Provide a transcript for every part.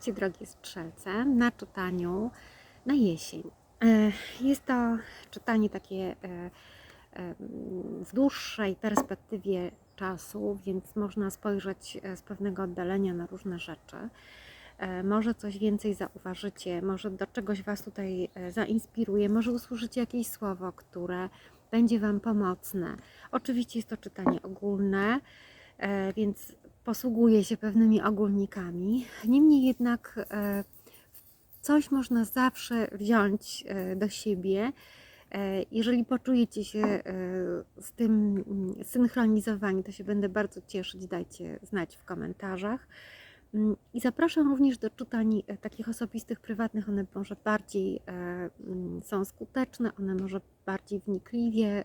Witajcie drogie strzelce na czytaniu na jesień. E, Jest to czytanie takie e, e, w dłuższej perspektywie czasu, więc można spojrzeć z pewnego oddalenia na różne rzeczy. Może coś więcej zauważycie, może do czegoś Was tutaj zainspiruje, może usłyszycie jakieś słowo, które będzie Wam pomocne. Oczywiście jest to czytanie ogólne, więc posługuje się pewnymi ogólnikami. Niemniej jednak e, coś można zawsze wziąć e, do siebie. E, Jeżeli poczujecie się z tym mm, synchronizowani, to się będę bardzo cieszyć. Dajcie znać w komentarzach. Mm, I zapraszam również do czytań takich osobistych, prywatnych. One może bardziej mm, są skuteczne, one może bardziej wnikliwie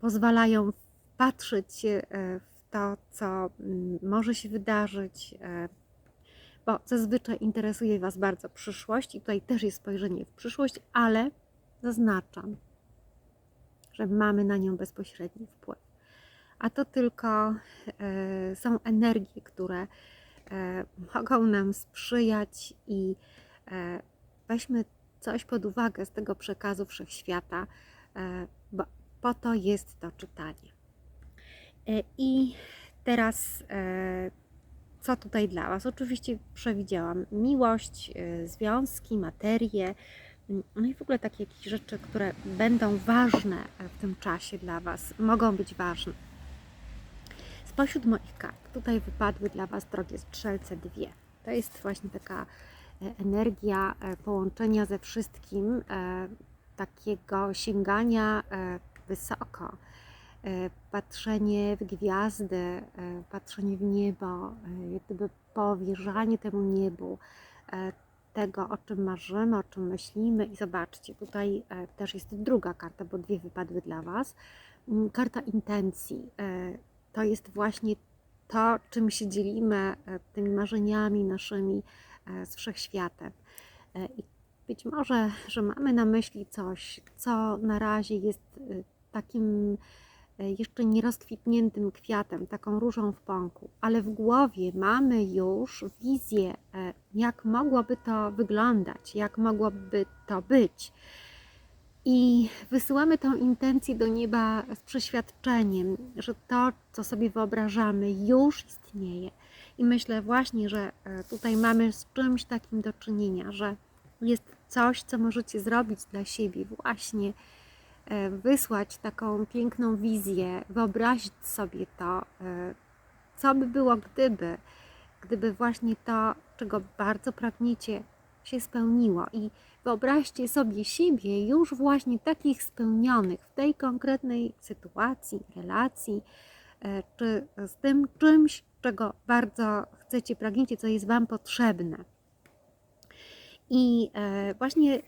pozwalają patrzeć w to, co mm, może się wydarzyć, e, bo zazwyczaj interesuje Was bardzo przyszłość i tutaj też jest spojrzenie w przyszłość, ale zaznaczam, że mamy na nią bezpośredni wpływ. A to tylko e, są energie, które e, mogą nam sprzyjać i weźmy coś pod uwagę z tego przekazu wszechświata, bo po to jest to czytanie. E, I teraz e, co tutaj dla Was? Oczywiście przewidziałam miłość, e, związki, materię, mm, no i w ogóle takie jakieś rzeczy, które będą ważne w tym czasie dla Was, mogą być ważne. Spośród moich kart tutaj wypadły dla Was, drogie strzelce, dwie. To jest właśnie taka energia połączenia ze wszystkim, takiego sięgania wysoko, patrzenie w gwiazdy, e, patrzenie w niebo, e, jak gdyby powierzanie temu niebu, e, tego, o czym marzymy, o czym myślimy. I zobaczcie, tutaj e, też jest druga karta, bo dwie wypadły dla Was. Mm, Karta intencji. E, To jest właśnie to, czym się dzielimy, e, tymi marzeniami naszymi e, z wszechświatem. E, I być może, że mamy na myśli coś, co na razie jest e, takim e, jeszcze nierozkwitniętym kwiatem, taką różą w pąku, ale w głowie mamy już wizję, e, jak mogłoby to wyglądać, jak mogłoby to być. I wysyłamy tą intencję do nieba z przeświadczeniem, że to, co sobie wyobrażamy, już istnieje. I myślę właśnie, że e, tutaj mamy z czymś takim do czynienia, że jest coś, co możecie zrobić dla siebie, właśnie e, wysłać taką piękną wizję, wyobrazić sobie to, e, co by było, gdyby, gdyby właśnie to, czego bardzo pragniecie, się spełniło. I wyobraźcie sobie siebie już właśnie takich spełnionych w tej konkretnej sytuacji, relacji, e, czy z tym czymś, czego bardzo chcecie, pragniecie, co jest Wam potrzebne. I e, właśnie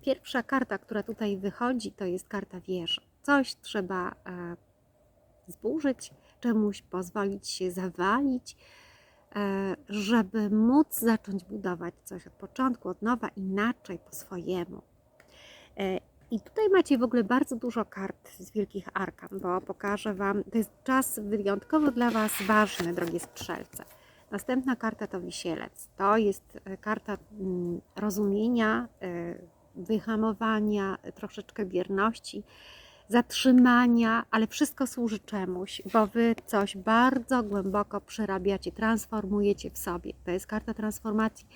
pierwsza karta, która tutaj wychodzi, to jest karta wieży. Coś trzeba e, zburzyć, czemuś pozwolić się zawalić, e, żeby móc zacząć budować coś od początku, od nowa, inaczej, po swojemu. E, I tutaj macie w ogóle bardzo dużo kart z wielkich arkan, bo pokażę Wam, to jest czas wyjątkowo dla Was ważny, drogie strzelce. Następna karta to wisielec. To jest karta mm, rozumienia, wyhamowania, troszeczkę bierności, zatrzymania, ale wszystko służy czemuś, bo Wy coś bardzo głęboko przerabiacie, transformujecie w sobie. To jest karta transformacji,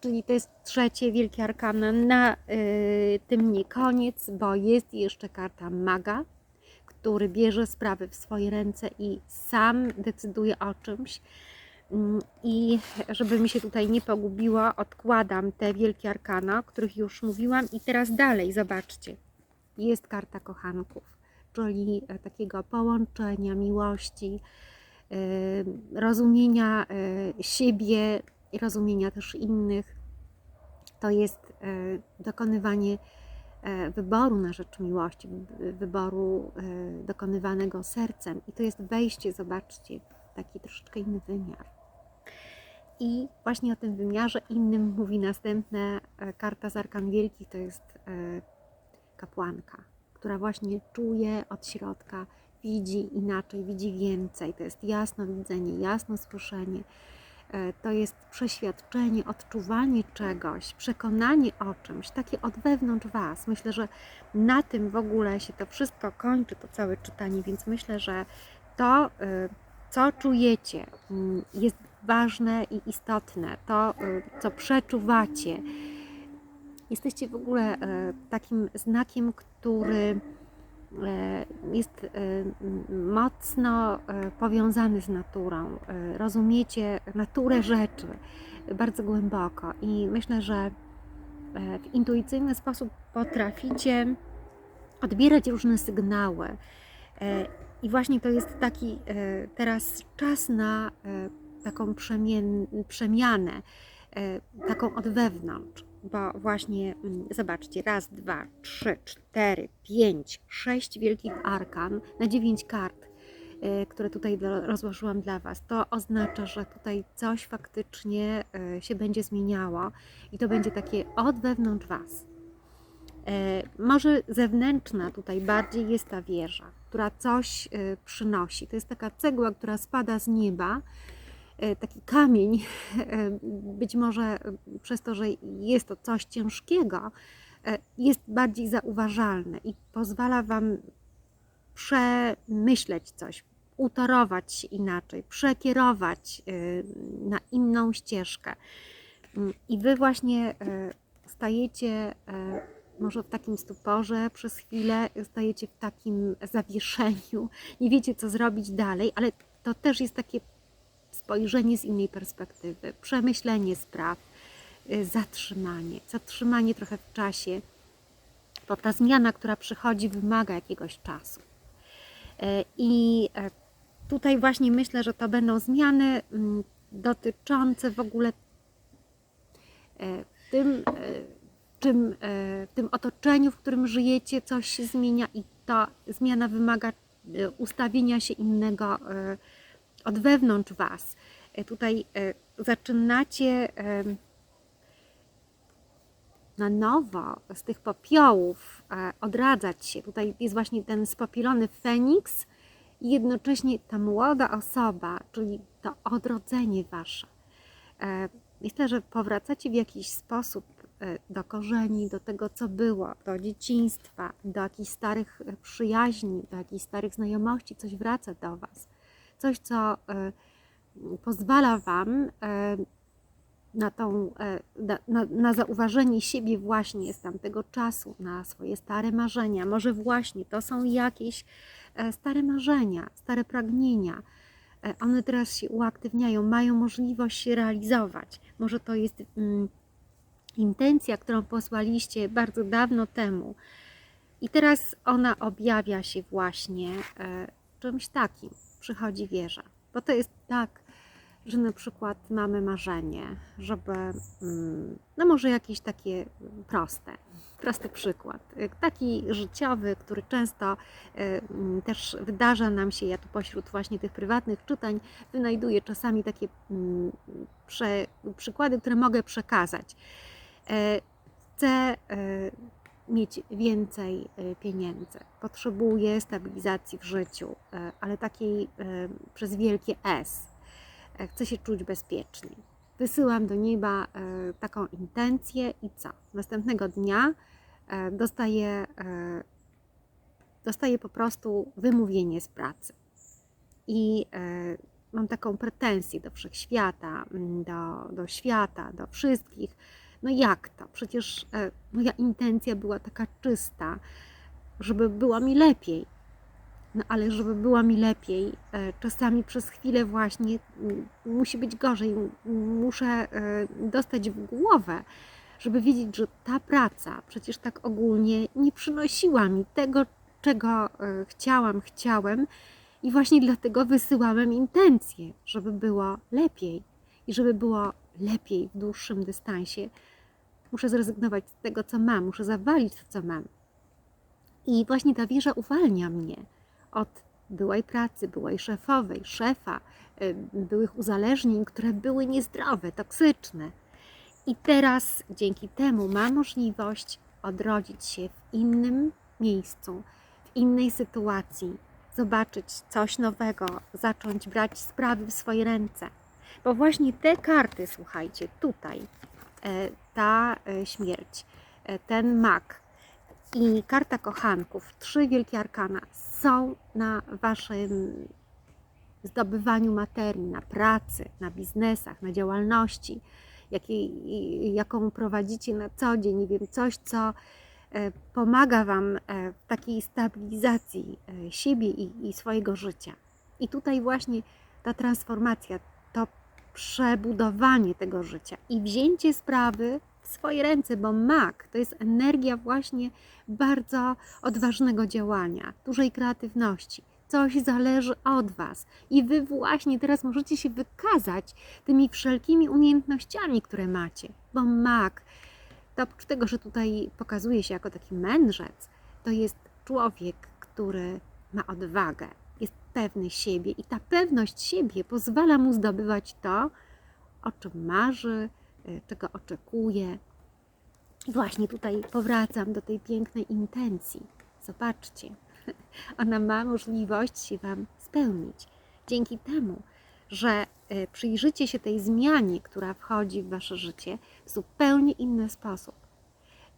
czyli to jest trzecie wielkie arkana. Na y, tym nie koniec, bo jest jeszcze karta maga, który bierze sprawy w swoje ręce i sam decyduje o czymś. Mm, I żeby mi się tutaj nie pogubiło, odkładam te wielkie arkana, o których już mówiłam. I teraz dalej, zobaczcie. Jest karta kochanków, czyli e, takiego połączenia, miłości, e, rozumienia e, siebie rozumienia też innych. To jest dokonywanie wyboru na rzecz miłości, wy- wyboru dokonywanego sercem. I to jest wejście, zobaczcie, w taki troszeczkę inny wymiar. I właśnie o tym wymiarze innym mówi następna e, karta z Arkan Wielkich, to jest e, kapłanka, która właśnie czuje od środka, widzi inaczej, widzi więcej. To jest jasno widzenie, jasno słyszenie. e, to jest przeświadczenie, odczuwanie czegoś, przekonanie o czymś, takie od wewnątrz Was. Myślę, że na tym w ogóle się to wszystko kończy, to całe czytanie, więc myślę, że to, co czujecie, mm, jest ważne i istotne. To, y, co przeczuwacie, jesteście w ogóle e, takim znakiem, który e, jest mocno powiązany z naturą. Rozumiecie naturę rzeczy bardzo głęboko i myślę, że w intuicyjny sposób potraficie odbierać różne sygnały. I właśnie to jest taki teraz czas na taką przemien, przemianę, e, taką od wewnątrz. Bo właśnie, mm, zobaczcie, raz, dwa, trzy, cztery, pięć, sześć wielkich arkan na dziewięć kart, e, które tutaj rozłożyłam dla Was. To oznacza, że tutaj coś faktycznie e, się będzie zmieniało i to będzie takie od wewnątrz Was. Może zewnętrzna tutaj bardziej jest ta wieża, która coś przynosi. To jest taka cegła, która spada z nieba, taki kamień, e, być może e, przez to, że jest to coś ciężkiego, e, jest bardziej zauważalne i pozwala Wam przemyśleć coś, utorować inaczej, przekierować e, na inną ścieżkę. Mm, I Wy właśnie e, stajecie e, może w takim stuporze przez chwilę, stajecie w takim zawieszeniu, nie wiecie co zrobić dalej, ale to też jest takie spojrzenie z innej perspektywy, przemyślenie spraw, y, zatrzymanie, zatrzymanie trochę w czasie, bo ta zmiana, która przychodzi, wymaga jakiegoś czasu. E, I e, tutaj właśnie myślę, że to będą zmiany mm, dotyczące w ogóle e, tym, e, czym, tym otoczeniu, w którym żyjecie, coś się zmienia i ta zmiana wymaga ustawienia się innego od wewnątrz Was. E, Tutaj e, zaczynacie na nowo z tych popiołów e, odradzać się. Tutaj jest właśnie ten spopielony Feniks i jednocześnie ta młoda osoba, czyli to odrodzenie Wasze. Myślę, że powracacie w jakiś sposób do korzeni, do tego, co było, do dzieciństwa, do jakichś starych przyjaźni, do jakichś starych znajomości, coś wraca do Was. Coś, co e, pozwala Wam e, na, tą, e, na, na, zauważenie siebie właśnie z tamtego czasu, na swoje stare marzenia. Może właśnie to są jakieś stare marzenia, stare pragnienia. One teraz się uaktywniają, mają możliwość się realizować. Może to jest mm, intencja, którą posłaliście bardzo dawno temu. I teraz ona objawia się właśnie e, czymś takim. Przychodzi wieża. Bo to jest tak, że na przykład mamy marzenie, żeby, mm, no może jakieś takie proste, prosty przykład, taki życiowy, który często y, mm, też wydarza nam się, ja tu pośród właśnie tych prywatnych czytań wynajduję czasami takie mm, przykłady, które mogę przekazać. E, Chcę e, mieć więcej e, pieniędzy, potrzebuję stabilizacji w życiu, e, ale takiej e, przez wielkie S. E, Chcę się czuć bezpiecznie. Wysyłam do nieba taką intencję i co? Następnego dnia dostaję, dostaję po prostu wymówienie z pracy. I mam taką pretensję do wszechświata, mm, do, do świata, do wszystkich. No jak to? Przecież e, moja intencja była taka czysta, żeby było mi lepiej. No ale żeby było mi lepiej, e, czasami przez chwilę właśnie mm, musi być gorzej. Muszę e, dostać w głowę, żeby wiedzieć, że ta praca przecież tak ogólnie nie przynosiła mi tego, czego chciałam, chciałem. I właśnie dlatego wysyłałem intencję, żeby było lepiej. I żeby było lepiej w dłuższym dystansie, muszę zrezygnować z tego, co mam, muszę zawalić to, co mam. I właśnie ta wieża uwalnia mnie od byłej pracy, byłej szefowej, szefa, y, byłych uzależnień, które były niezdrowe, toksyczne. I teraz dzięki temu mam możliwość odrodzić się w innym miejscu, w innej sytuacji, zobaczyć coś nowego, zacząć brać sprawy w swoje ręce. Bo właśnie te karty, słuchajcie, tutaj, e, ta e, śmierć, e, ten mak i karta kochanków, trzy wielkie arkana są na waszym zdobywaniu materii, na pracy, na biznesach, na działalności, jaką prowadzicie na co dzień, nie wiem, coś, co e, pomaga Wam w takiej stabilizacji siebie i, i swojego życia. I tutaj właśnie ta transformacja, to przebudowanie tego życia i wzięcie sprawy swoje ręce, bo mak to jest energia właśnie bardzo odważnego działania, dużej kreatywności. Coś zależy od Was i Wy właśnie teraz możecie się wykazać tymi wszelkimi umiejętnościami, które macie, bo mak, to oprócz tego, że tutaj pokazuje się jako taki mędrzec, to jest człowiek, który ma odwagę, jest pewny siebie i ta pewność siebie pozwala mu zdobywać to, o czym marzy, czego oczekuje. I właśnie tutaj powracam do tej pięknej intencji. Zobaczcie, ona ma możliwość się Wam spełnić. Dzięki temu, że y, przyjrzycie się tej zmianie, która wchodzi w Wasze życie w zupełnie inny sposób.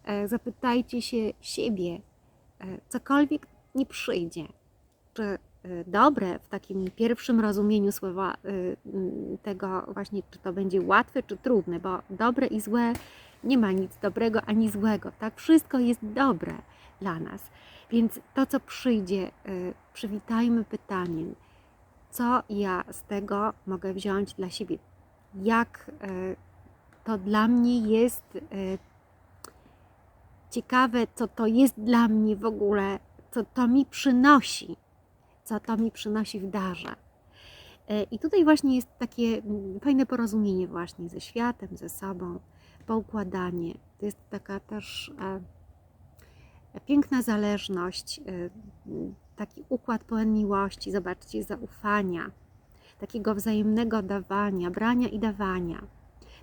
E, Zapytajcie się siebie, e, cokolwiek nie przyjdzie, czy y, dobre w takim pierwszym rozumieniu słowa y, mm, tego właśnie, czy to będzie łatwe, czy trudne, bo dobre i złe nie ma nic dobrego ani złego, tak? Wszystko jest dobre dla nas. Więc to, co przyjdzie, y, przywitajmy pytaniem, co ja z tego mogę wziąć dla siebie? Jak y, to dla mnie jest y, ciekawe, co to jest dla mnie w ogóle, co to mi przynosi, co to mi przynosi w darze. E, I tutaj właśnie jest takie fajne porozumienie właśnie ze światem, ze sobą, poukładanie. To jest taka też e, piękna zależność, e, taki układ pełen miłości, zobaczcie, zaufania, takiego wzajemnego dawania, brania i dawania.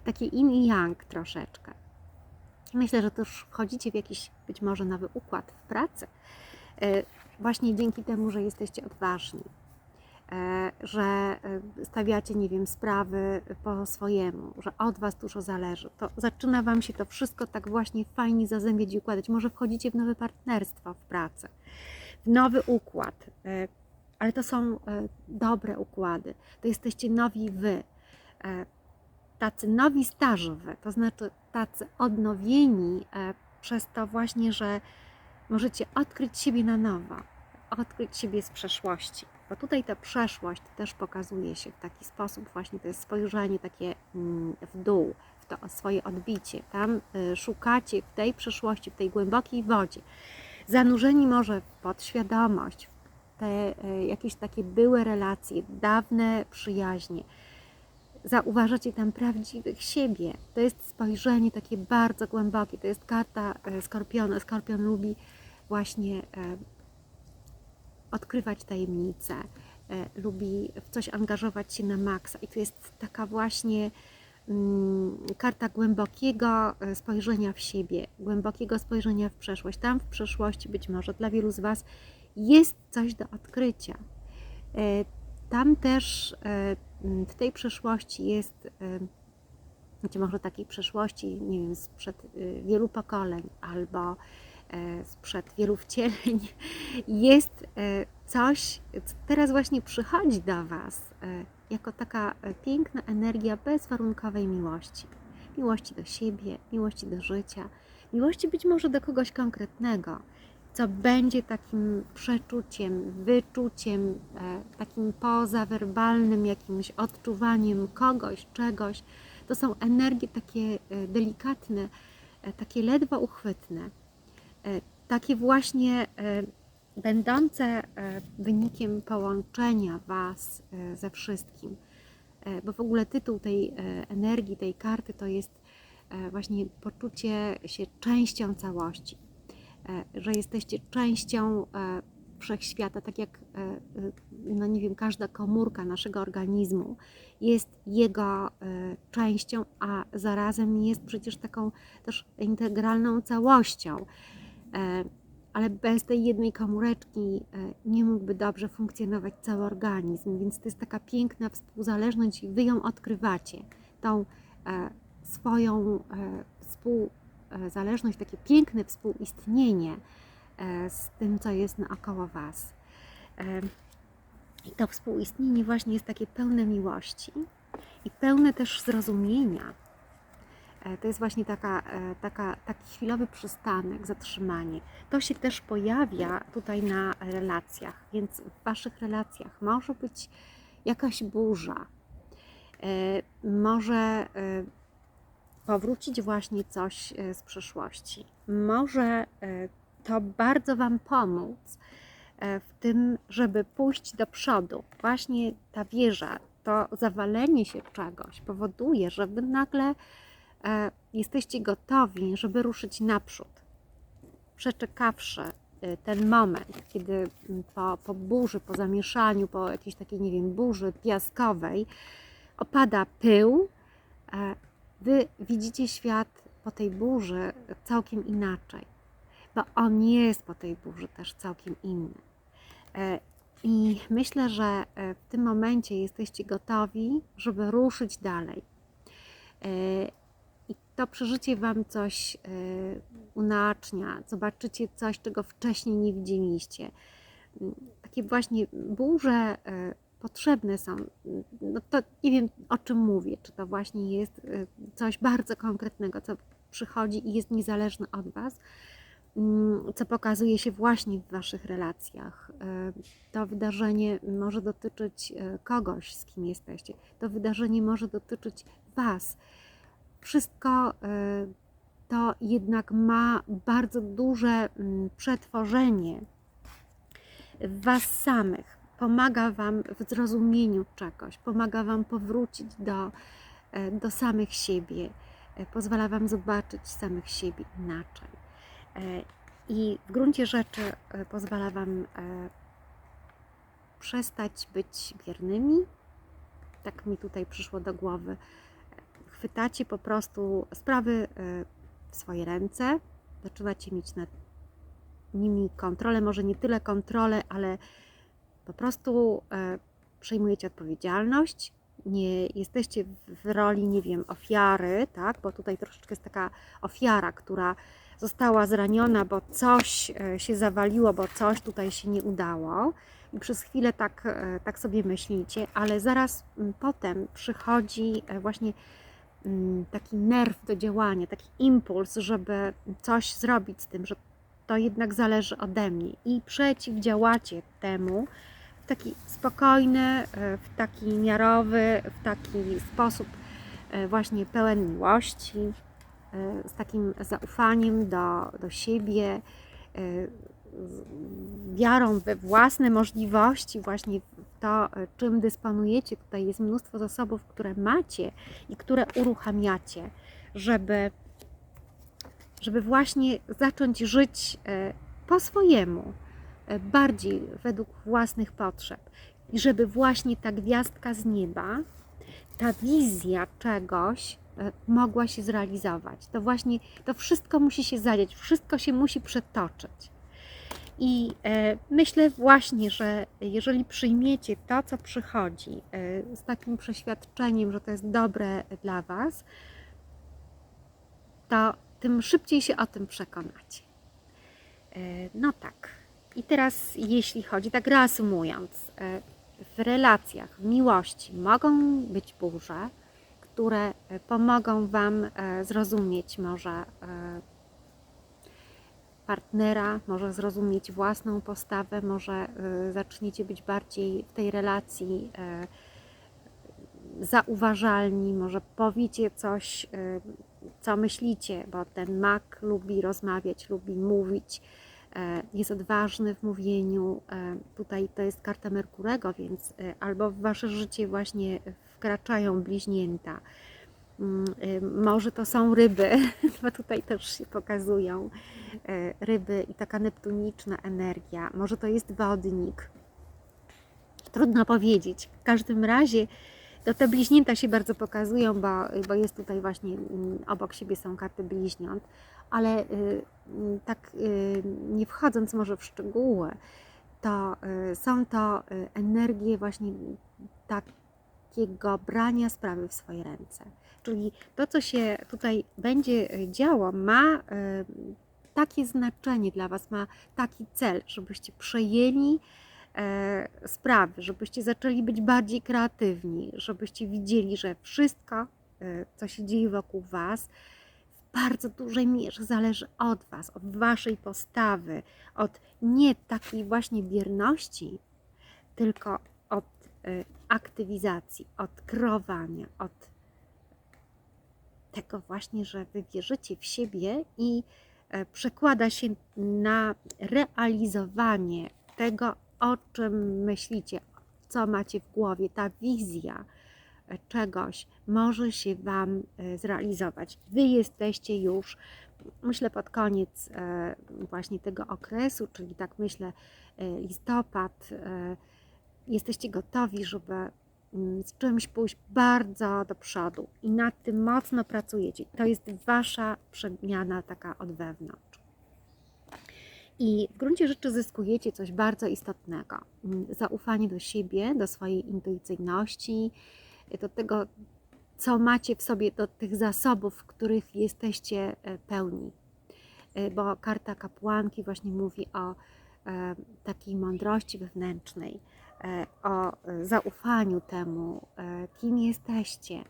Takie yin i yang troszeczkę. Myślę, że też wchodzicie w jakiś być może nowy układ w pracy, właśnie dzięki temu, że jesteście odważni, e, że e, stawiacie, nie wiem, sprawy po swojemu, że od Was dużo zależy. To zaczyna Wam się to wszystko tak właśnie fajnie zazębiać i układać. Może wchodzicie w nowe partnerstwo w pracy, w nowy układ, e, ale to są dobre układy. To jesteście nowi Wy. Tacy nowi starzy Wy, to znaczy tacy odnowieni przez to właśnie, że możecie odkryć siebie na nowo, odkryć siebie z przeszłości. Bo tutaj ta przeszłość też pokazuje się w taki sposób, właśnie to jest spojrzenie takie mm, w dół, w to swoje odbicie. Tam y, szukacie w tej przeszłości, w tej głębokiej wodzie, zanurzeni może w podświadomość, w te y, jakieś takie byłe relacje, dawne przyjaźnie. Zauważacie tam prawdziwych siebie. To jest spojrzenie takie bardzo głębokie. To jest karta e, Skorpiona. Skorpion lubi właśnie odkrywać tajemnice, e, lubi w coś angażować się na maksa. I tu jest taka właśnie mm, karta głębokiego e, spojrzenia w siebie, głębokiego spojrzenia w przeszłość. Tam w przeszłości być może dla wielu z Was jest coś do odkrycia. E, Tam też e, m, w tej przeszłości jest, być może takiej przeszłości, nie wiem, sprzed wielu pokoleń albo sprzed wielu wcieleń, jest e, coś, co teraz właśnie przychodzi do Was e, jako taka e, piękna energia bezwarunkowej miłości. Miłości do siebie, miłości do życia, miłości być może do kogoś konkretnego, co będzie takim przeczuciem, wyczuciem, e, takim pozawerbalnym jakimś odczuwaniem kogoś, czegoś. To są energie takie e, delikatne, e, takie ledwo uchwytne, e, takie właśnie e, będące e, wynikiem połączenia Was e, ze wszystkim. E, Bo w ogóle tytuł tej e, energii, tej karty to jest e, właśnie poczucie się częścią całości, E, że jesteście częścią e, wszechświata, tak jak, e, e, no nie wiem, każda komórka naszego organizmu jest jego e, częścią, a zarazem jest przecież taką też integralną całością. E, ale bez tej jednej komóreczki e, nie mógłby dobrze funkcjonować cały organizm, więc to jest taka piękna współzależność i Wy ją odkrywacie, tą e, swoją współzależność, takie piękne współistnienie z tym, co jest naokoło Was. I to współistnienie właśnie jest takie pełne miłości i pełne też zrozumienia. E, To jest właśnie taka, e, taka, taki chwilowy przystanek, zatrzymanie. To się też pojawia tutaj na relacjach, więc w Waszych relacjach może być jakaś burza, E, może powrócić właśnie coś z przeszłości. Może to bardzo Wam pomóc w tym, żeby pójść do przodu. Właśnie ta wieża, to zawalenie się czegoś powoduje, że Wy nagle jesteście gotowi, żeby ruszyć naprzód. Przeczekawszy e, ten moment, kiedy m, po, po burzy, po zamieszaniu, po jakiejś takiej, nie wiem, burzy piaskowej opada pył, e, Wy widzicie świat po tej burzy całkiem inaczej, bo on jest po tej burzy też całkiem inny. E, I myślę, że e, w tym momencie jesteście gotowi, żeby ruszyć dalej. To przeżycie Wam coś e, unacznia, zobaczycie coś, czego wcześniej nie widzieliście. Mm, Takie właśnie burze e, potrzebne są. No to nie wiem, o czym mówię. Czy to właśnie jest e, coś bardzo konkretnego, co przychodzi i jest niezależne od Was, mm, co pokazuje się właśnie w Waszych relacjach. To wydarzenie może dotyczyć kogoś, z kim jesteście. To wydarzenie może dotyczyć Was. Wszystko e, to jednak ma bardzo duże mm, przetworzenie w Was samych. Pomaga Wam w zrozumieniu czegoś, pomaga Wam powrócić do, e, do samych siebie, e, pozwala Wam zobaczyć samych siebie inaczej. E, I w gruncie rzeczy pozwala Wam przestać być biernymi. Tak mi tutaj przyszło do głowy. Chwytacie po prostu sprawy e, w swoje ręce, zaczynacie mieć nad nimi kontrolę, może nie tyle kontrolę, ale po prostu e, przejmujecie odpowiedzialność, nie jesteście w roli, nie wiem, ofiary, tak? Bo tutaj troszeczkę jest taka ofiara, która została zraniona, bo coś e, się zawaliło, bo coś tutaj się nie udało. I przez chwilę tak, tak sobie myślicie, ale zaraz potem przychodzi właśnie taki nerw do działania, taki impuls, żeby coś zrobić z tym, że to jednak zależy ode mnie. I przeciwdziałacie temu w taki spokojny, e, w taki miarowy, w taki sposób e, właśnie pełen miłości, e, z takim zaufaniem do, do siebie, wiarą we własne możliwości, właśnie w to, czym dysponujecie. Tutaj jest mnóstwo zasobów, które macie i które uruchamiacie, żeby żeby właśnie zacząć żyć e, po swojemu, e, bardziej według własnych potrzeb. I żeby właśnie ta gwiazdka z nieba, ta wizja czegoś e, mogła się zrealizować. To właśnie, to wszystko musi się zadziać, wszystko się musi przetoczyć. I e, myślę właśnie, że jeżeli przyjmiecie to, co przychodzi, e, z takim przeświadczeniem, że to jest dobre dla Was, to tym szybciej się o tym przekonacie. E, No tak. I teraz, jeśli chodzi, tak reasumując, w relacjach, w miłości mogą być burze, które pomogą Wam zrozumieć może partnera, może zrozumieć własną postawę, może e, zaczniecie być bardziej w tej relacji e, zauważalni, może powiecie coś, e, co myślicie, bo ten mak lubi rozmawiać, lubi mówić, jest odważny w mówieniu. Tutaj to jest karta Merkurego, więc albo w Wasze życie właśnie wkraczają bliźnięta. Mm, e, Może to są ryby, bo tutaj też się pokazują e, ryby i taka neptuniczna energia. Może to jest wodnik. Trudno powiedzieć. W każdym razie To te bliźnięta się bardzo pokazują, bo, bo jest tutaj właśnie mm, obok siebie są karty bliźniąt, ale y, mm, tak y, nie wchodząc może w szczegóły, to y, są to y, energie właśnie takiego brania sprawy w swoje ręce. Czyli to, co się tutaj będzie y, działo, ma y, takie znaczenie dla Was, ma taki cel, żebyście przejęli e, sprawy, żebyście zaczęli być bardziej kreatywni, żebyście widzieli, że wszystko, e, co się dzieje wokół Was, w bardzo dużej mierze zależy od Was, od Waszej postawy, od nie takiej właśnie bierności, tylko od e, aktywizacji, od kreowania, od tego właśnie, że Wy wierzycie w siebie i e, przekłada się na realizowanie tego, o czym myślicie, co macie w głowie, ta wizja e, czegoś może się Wam e, zrealizować. Wy jesteście już, myślę, pod koniec właśnie tego okresu, czyli tak myślę, listopad, jesteście gotowi, żeby z czymś pójść bardzo do przodu i nad tym mocno pracujecie. To jest Wasza przemiana taka od wewnątrz. I w gruncie rzeczy zyskujecie coś bardzo istotnego. Mm, Zaufanie do siebie, do swojej intuicyjności, do tego, co macie w sobie, do tych zasobów, których jesteście e, pełni. E, Bo karta kapłanki właśnie mówi o e, takiej mądrości wewnętrznej, o e, zaufaniu temu, e, kim jesteście.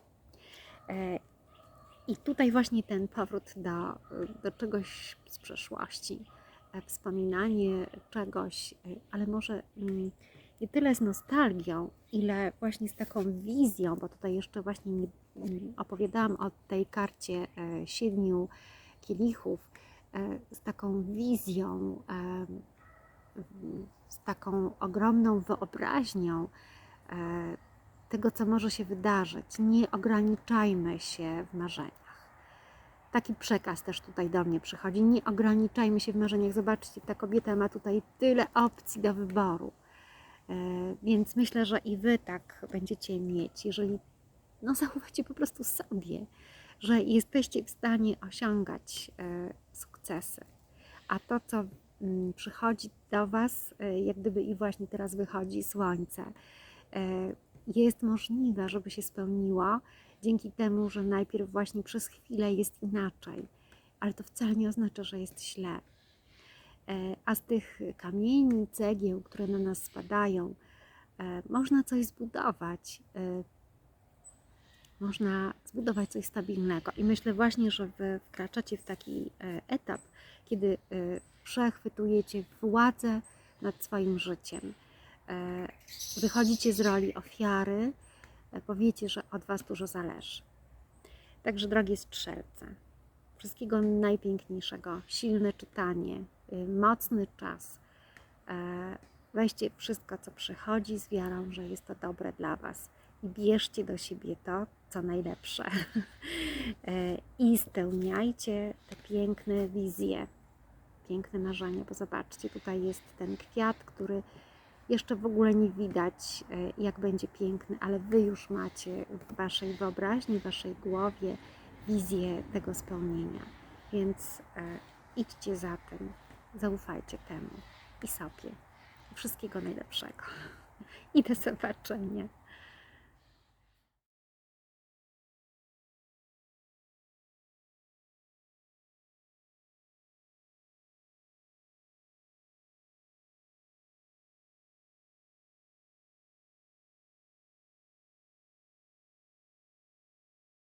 E, I tutaj właśnie ten powrót do, do czegoś z przeszłości wspominanie czegoś, ale może mm, nie tyle z nostalgią, ile właśnie z taką wizją, bo tutaj jeszcze właśnie nie mm, opowiadałam o tej karcie siedmiu kielichów, z taką wizją, z taką ogromną wyobraźnią e, tego, co może się wydarzyć. Nie ograniczajmy się w marzeniach taki przekaz też tutaj do mnie przychodzi. Nie ograniczajmy się w marzeniach. Zobaczcie, ta kobieta ma tutaj tyle opcji do wyboru. E, Więc myślę, że i Wy tak będziecie mieć, jeżeli no, zauważycie po prostu sobie, że jesteście w stanie osiągać e, sukcesy. A to, co przychodzi do Was, e, jak gdyby i właśnie teraz wychodzi słońce, e, jest możliwe, żeby się spełniło dzięki temu, że najpierw właśnie przez chwilę jest inaczej, ale to wcale nie oznacza, że jest źle. E, A z tych kamieni, cegieł, które na nas spadają, można coś zbudować. Można zbudować coś stabilnego. I myślę właśnie, że Wy wkraczacie w taki e, etap, kiedy e, przechwytujecie władzę nad swoim życiem. E, Wychodzicie z roli ofiary, powiecie, że od Was dużo zależy. Także drogie strzelce, wszystkiego najpiękniejszego, silne czytanie, y, mocny czas. Weźcie wszystko, co przychodzi z wiarą, że jest to dobre dla Was i bierzcie do siebie to, co najlepsze. E, I spełniajcie te piękne wizje, piękne marzenia, bo zobaczcie, tutaj jest ten kwiat, który jeszcze w ogóle nie widać, e, jak będzie piękny, ale Wy już macie w Waszej wyobraźni, w Waszej głowie wizję tego spełnienia. Więc e, idźcie za tym, zaufajcie temu i sobie. Wszystkiego najlepszego. I do zobaczenia.